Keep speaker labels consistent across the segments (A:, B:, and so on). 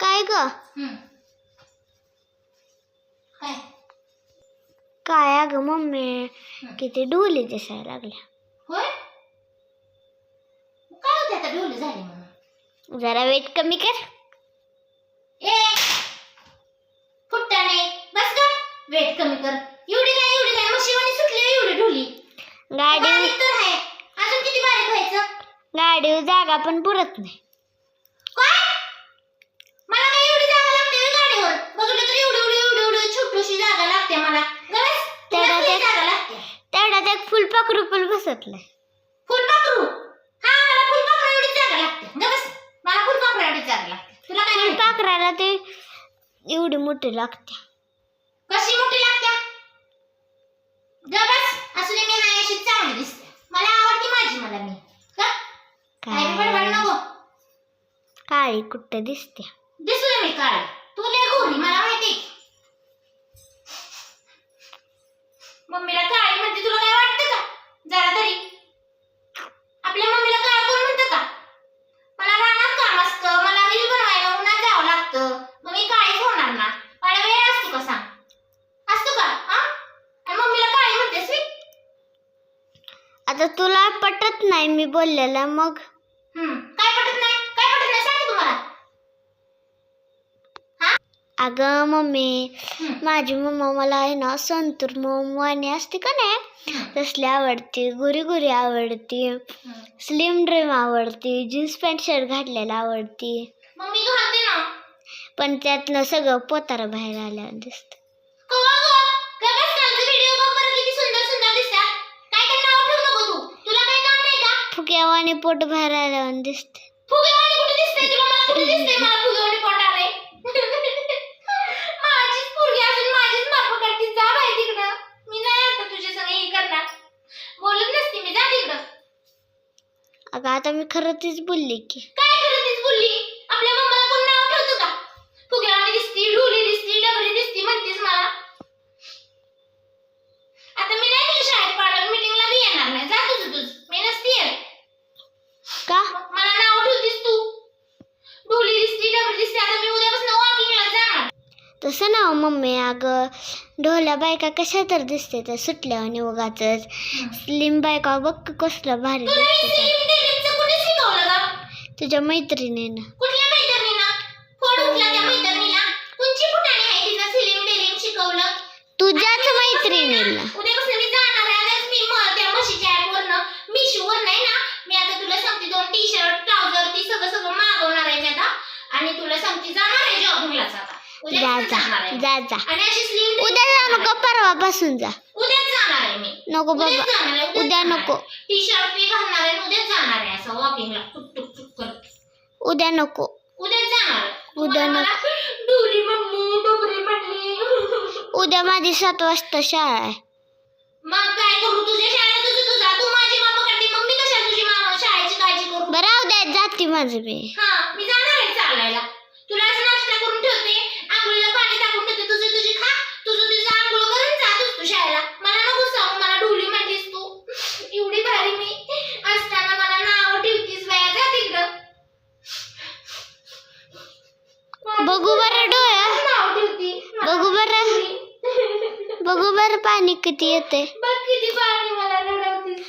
A: काय ग.
B: काय?
A: काय अगं मम्मी किती डोली दिसायला लागल्या.
B: होय? काय होते आता डोली झाली म्हणून?
A: जरा वेट कमी कर.
B: ए! फुट्टाने बस कर वेट कमी कर. एवढी काय एवढी मशिवानी सुटली एवढी ढोली.
A: गाडी
B: बारीक तर आहे. अजून किती बारीक व्हायचं?
A: गाडीवर जागा पण पुरत नाही
B: काय मला काय एवढी जागा लागते व्हय गाडीवर बघितलं तर एवढी एवढी एवढी एवढी छोटीशी जागा लागते मला गरज
A: तेवढं ते-
B: जागा लागते
A: तेवढ्यात एक पण बसतलंय
B: फुलपाखरू हा मला फुलपाखरू एवढी जागा लागते. ग बस. मला फुलपाखरू एवढी जागा लागते. तुला काय माहिती?
A: ते एवढी मोठी लागते.
B: कशी मोठी लागते? ग बस. असू दे मी हाय अशी चांगली दिसते. मला आवडते माझी मला मी. का काय? बडबड
A: काय
B: नको.
A: काळी कुठं दिसते?
B: दिसू दे मी काळी तू लय गोरी मला माहिती
A: आता तुला पटत नाही मी बोललेलं मग?
B: हम्म. काय पटत नाही? काय पटत नाही? सांग तुम्हाला.
A: अगं मम्मी
B: हम्म.
A: माझी मम्मा मला आहे ना संतूर मोमवाणी असते का नाही. तसली आवडते गुरी गुरी आवडती
B: हम्म.
A: स्लिम ड्रीम आवडती जीन्स पॅन्ट शर्ट घातलेला आवडती.
B: मग मी घालते ना?
A: पण त्यातनं सगळं पोतारा बाहेर आलं दिसत.
B: कवा ग? काय बस कालचे व्हिडिओ बघ बरं किती सुंदर सुंदर दिसतात. काय काय नाव ठेवू नको तू. तुला काही काम नाही
A: फुक्यावाने पोट आल्यावर दिसत
B: फुगेवाणी कुठे दिसतंय तुला? मला कुठे दिसतंय मला पोट आलंय? माझीच पोरगी असून माझीच माप करते. जा बाई तिकडं. मी नाही आता तुझ्या संग हे करणार. बोलत नसते मी. जा तिकडं.
A: अगं आता मी खरं तीच बोलली की
B: काय करत आहेस बोलली? आपल्या मम्माला कोण नाव ठेवतं का? फुगेवाणी दिसती, ढोली दिसती, डबरी दिसती म्हणतेस मला. आता मी नाही तुझ्या शाळेत पाडलं मीटिंगला बी येणार नाही जा तुझं तुझ मी नसती येत.
A: का
B: मला नाव ठेवतीस तू डोली दिसती डबरी दिसती आता मी उद्यापासून वॉकिंगला जाणार
A: तसं ना मम्मी अगं ढोल्या बायका कशा तर दिसते त्या सुटल्या आणि उगाच स्लिम बायका बघ कसलं भारी दिसते. त्या. तुझ्या मैत्रिणीनं. तुझ्याच मैत्रिणीला.
B: उद्यापासून मी जाणार आहे? आजच मी म- त्या म्हशीच्या ॲपवरनं मिशोवर नाही ना मी आता तुला सांगते दोन टी शर्ट ट्राउझर ती सगळं सगळं मागवणार आहे मी आता. आणि तुला सांगते जाणार आहे जॉगिंगलाच आता.
A: जा जा जा जा. उद्या जा नको परवापासून जा.
B: उद्याच जाणार आहे मी.
A: नको
B: उद्याच
A: बाबा.
B: जाणार आहे, उद्याच
A: उद्या
B: जाणार
A: नको
B: आहे. टी शर्ट मी घालणार आहे आणि उद्याच जाणार आहे असं वॉकिंगला टुक टुक टुक करत.
A: उद्या नको.
B: उद्याच जाणार आहे.
A: उद्या नको.
B: मला डोली म्हणली डोबरी म्हणली
A: उद्या माझी सात वाजता शाळा आहे.
B: मग काय करू? तुझ्या शाळेत तुझं तुझा तू माझी मामा करते. मग मी कशाला तुझी मामा शाळेची काळजी करू?
A: बरं उद्या जाते माझं मी.
B: हा मी जाणार आहे चालायला तुला असं नाश्ता करून ठेवते आंघोळीला पाणी टाकून ठेवते तुझं तुझी खा तुझं तुझं आंघोळ करून जातोस तू शाळेला मला नको सांगू मला म्हणलीस तू. एवढी भारी मी असताना मला नाव ठेवतीस बाया जा तिकडं.
A: बघू बरं
B: नाव ठेवती.
A: बघू बरं. बघू बरं पाणी किती येते
B: बघ किती पाणी मला रडवतीस.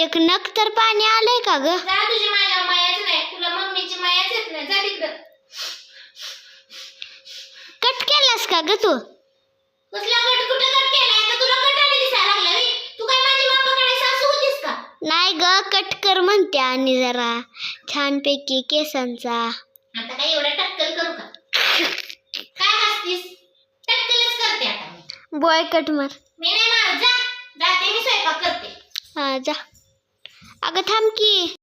A: एक नक तर पाणी आलंय का ग?
B: जा तुझी माझ्या मायाच नाही. तुला मम्मीची मायाच येत नाही. जा तिकडं.
A: कट केलास का ग तू?
B: कसला कट कुठं कट केलाय तर तुला कट आली दिसायला लागला रे तू काय माझी मापाकडे सासू होतीस का
A: नाही ग कट कर म्हणते आणि जरा. छानपैकी केसांचा.
B: आता काय एवढं टक्कल करू का? काय हसतीस? टक्कलच करते आता मी.
A: बॉय कट मार.
B: मी नाही मारत जा. जाते मी स्वयंपाक करते.
A: हा जा. अगं थांब की.